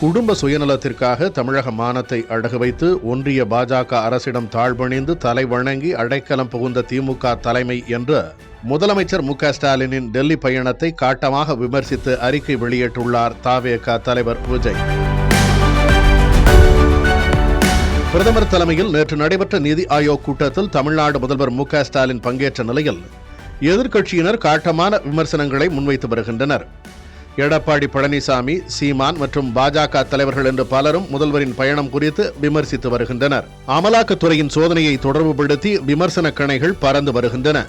குடும்ப சுயநலத்திற்காக தமிழக மானத்தை அடகு வைத்து ஒன்றிய பாஜக அரசிடம் தாழ்வணிந்து தலை வணங்கி அடைக்கலம் புகுந்த திமுக தலைமை என்று முதலமைச்சர் மு ஸ்டாலினின் டெல்லி பயணத்தை காட்டமாக விமர்சித்து அறிக்கை வெளியிட்டுள்ளார் தாவேக தலைவர் விஜய். பிரதமர் தலைமையில் நேற்று நடைபெற்ற நிதி ஆயோக் கூட்டத்தில் தமிழ்நாடு முதல்வர் மு ஸ்டாலின் பங்கேற்ற நிலையில் எதிர்க்கட்சியினர் காட்டமான விமர்சனங்களை முன்வைத்து வருகின்றனர். எடப்பாடி பழனிசாமி சீமான் மற்றும் பாஜக தலைவர்கள் என்று பலரும் முதல்வரின் பயணம் குறித்து விமர்சித்து வருகின்றனர். அமலாக்கத்துறையின் சோதனையை தொடர்புபடுத்தி விமர்சன கணைகள் பறந்து வருகின்றன.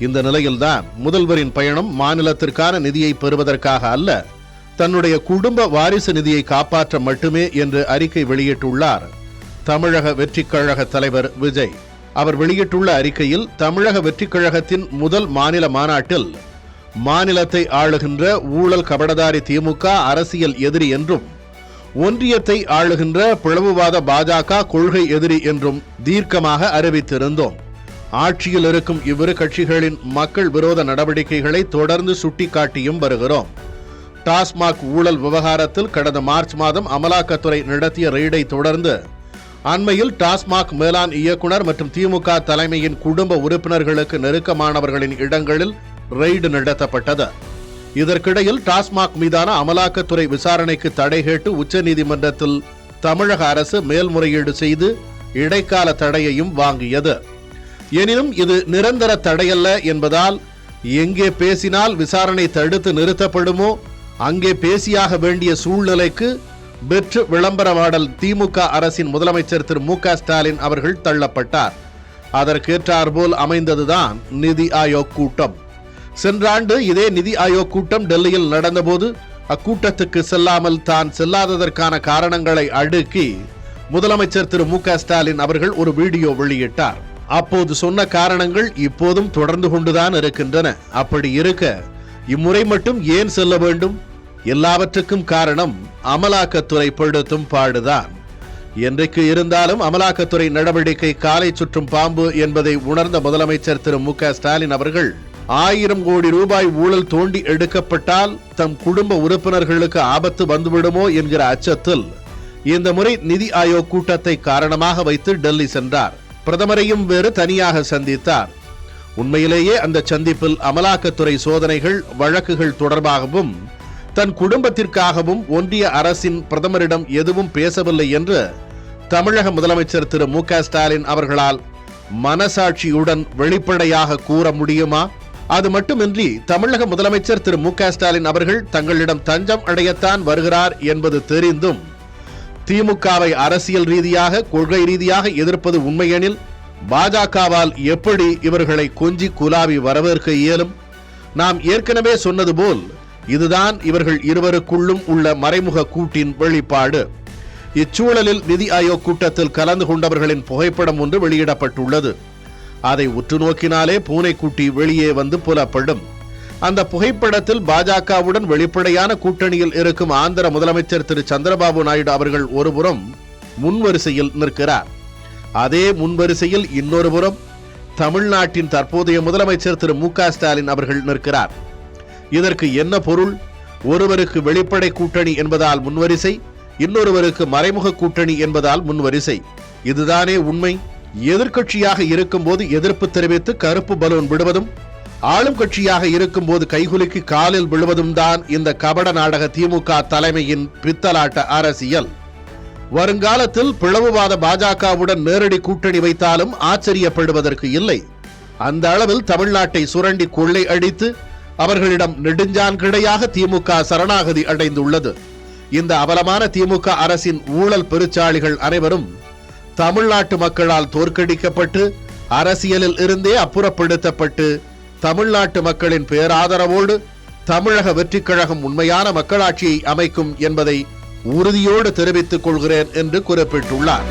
இந்த நிலையில்தான் முதல்வரின் பயணம் மாநிலத்திற்கான நிதியை பெறுவதற்காக அல்ல தன்னுடைய குடும்ப வாரிசு நிதியை காப்பாற்ற மட்டுமே என்று அறிக்கை வெளியிட்டுள்ளார். தமிழக வெற்றிக் கழக தலைவர் விஜய். அவர் வெளியிட்டுள்ள அறிக்கையில் தமிழக வெற்றிக் கழகத்தின் முதல் மாநில மாநாட்டில் மாநிலத்தை ஆளுகின்ற ஊழல் கபடதாரி திமுக அரசியல் எதிரி என்றும் ஒன்றியத்தை ஆளுகின்ற பிளவுவாத பாஜக கொள்கை எதிரி என்றும் தீர்க்கமாக அறிவித்திருந்தோம். ஆட்சியில் இருக்கும் இவ்விரு கட்சிகளின் மக்கள் விரோத நடவடிக்கைகளை தொடர்ந்து சுட்டிக்காட்டியும் வருகிறோம். டாஸ்மாக் ஊழல் விவகாரத்தில் கடந்த மார்ச் மாதம் அமலாக்கத்துறை நடத்திய ரெய்டை தொடர்ந்து அண்மையில் டாஸ்மாக் மேலாண் இயக்குனர் மற்றும் திமுக தலைமையின் குடும்ப உறுப்பினர்களுக்கு நெருக்கமானவர்களின் இடங்களில் ரெய்டு நடத்தப்பட்டது. இதற்கிடையில் டாஸ்மாக் மீதான அமலாக்கத்துறை விசாரணைக்கு தடை கேட்டு உச்சநீதிமன்றத்தில் தமிழக அரசு மேல்முறையீடு செய்து இடைக்கால தடையையும் வாங்கியது. எனினும் இது நிரந்தர தடையல்ல என்பதால் எங்கே பேசினால் விசாரணை தடுத்து நிறுத்தப்படுமோ அங்கே பேசியாக வேண்டிய சூழ்நிலைக்கு பெற்று விளம்பரமாடல் திமுக அரசின் முதலமைச்சர் திரு மு க ஸ்டாலின் அவர்கள் தள்ளப்பட்டார். அதற்கேற்றாற்போல் அமைந்ததுதான் நிதி ஆயோக் கூட்டம். சென்ற ஆண்டு இதே நிதி ஆயோக் கூட்டம் டெல்லியில் நடந்தபோது அக்கூட்டத்துக்கு செல்லாமல் தான் செல்லாததற்கான காரணங்களை அடுக்கி முதலமைச்சர் திரு மு க ஸ்டாலின் அவர்கள் ஒரு வீடியோ வெளியிட்டார். அப்போது சொன்ன காரணங்கள் இப்போதும் தொடர்ந்து கொண்டுதான் இருக்கின்றன. அப்படி இருக்க இம்முறை மட்டும் ஏன் செல்ல வேண்டும்? எல்லாவற்றுக்கும் காரணம் அமலாக்கத்துறை படுத்தும் பாடுதான். என்றைக்கு இருந்தாலும் அமலாக்கத்துறை நடவடிக்கை காலை சுற்றும் பாம்பு என்பதை உணர்ந்த முதலமைச்சர் திரு மு க ஸ்டாலின் அவர்கள் ஆயிரம் கோடி ரூபாய் ஊழல் தோண்டி எடுக்கப்பட்டால் தம் குடும்ப உறுப்பினர்களுக்கு ஆபத்து வந்துவிடுமோ என்கிற அச்சத்தில் இந்த முறை நிதி ஆயோக் கூட்டத்தை காரணமாக வைத்து டெல்லி சென்றார். பிரதமரையும் வேறு தனியாக சந்தித்தார். உண்மையிலேயே அந்த சந்திப்பில் அமலாக்கத்துறை சோதனைகள் வழக்குகள் தொடர்பாகவும் தன் குடும்பத்திற்காகவும் ஒன்றிய அரசின் பிரதமரிடம் எதுவும் பேசவில்லை என்று தமிழக முதலமைச்சர் திரு மு க ஸ்டாலின் அவர்களால் மனசாட்சியுடன் வெளிப்படையாக கூற முடியுமா? அது மட்டுமின்றி தமிழக முதலமைச்சர் திரு மு க ஸ்டாலின் அவர்கள் தங்களிடம் தஞ்சம் அடையத்தான் வருகிறார் என்பது தெரிந்தும் திமுகவை அரசியல் ரீதியாக கொள்கை ரீதியாக எதிர்ப்பது உண்மையெனில் பாஜகவால் எப்படி இவர்களை கொஞ்சி குலாவி வரவேற்க இயலும்? நாம் ஏற்கனவே சொன்னது போல் இதுதான் இவர்கள் இருவருக்குள்ளும் உள்ள மறைமுக கூட்டின் வெளிப்பாடு. இச்சூழலில் நிதி ஆயோக் கூட்டத்தில் கலந்து கொண்டவர்களின் புகைப்படம் ஒன்று வெளியிடப்பட்டுள்ளது. அதை உற்று நோக்கினாலே பூனைக்குட்டி வெளியே வந்து புலப்படும். அந்த புகைப்படத்தில் பாஜகவுடன் வெளிப்படையான கூட்டணியில் இருக்கும் ஆந்திர முதலமைச்சர் திரு சந்திரபாபு நாயுடு அவர்கள் ஒருபுறம் முன்வரிசையில் நிற்கிறார். அதே முன்வரிசையில் இன்னொரு புறம் தமிழ்நாட்டின் தற்போதைய முதலமைச்சர் திரு மு ஸ்டாலின் அவர்கள் நிற்கிறார். இதற்கு என்ன பொருள்? ஒருவருக்கு வெளிப்படை கூட்டணி என்பதால் முன்வரிசை இன்னொருவருக்கு மறைமுக கூட்டணி என்பதால் முன்வரிசை. இதுதானே உண்மை? எதிர்கட்சியாக இருக்கும்போது எதிர்ப்பு தெரிவித்து கருப்பு பலூன் விடுவதும் ஆளும் கட்சியாக இருக்கும்போது கைகுலுக்கி காலில் விழுவதும் தான் இந்த கபட நாடக திமுக தலைமையின் பித்தலாட்ட அரசியல். வருங்காலத்தில் பிளவுவாத பாஜகவுடன் நேரடி கூட்டணி வைத்தாலும் ஆச்சரியப்படுவதற்கு இல்லை. அந்த அளவில் தமிழ்நாட்டை சுரண்டி கொள்ளை அடித்து அவர்களிடம் நெடுஞ்சான் கிடையாக திமுக சரணாகதி அடைந்துள்ளது. இந்த அவலமான திமுக அரசின் ஊழல் பெருச்சாளிகள் அனைவரும் தமிழ்நாட்டு மக்களால் தோற்கடிக்கப்பட்டு அரசியலில் இருந்தே அப்புறப்படுத்தப்பட்டு தமிழ்நாட்டு மக்களின் பேராதரவோடு தமிழக வெற்றிக் கழகம் உண்மையான மக்களாட்சியை அமைக்கும் என்பதை உறுதியோடு தெரிவித்துக் கொள்கிறேன் என்று குறிப்பிட்டுள்ளார்.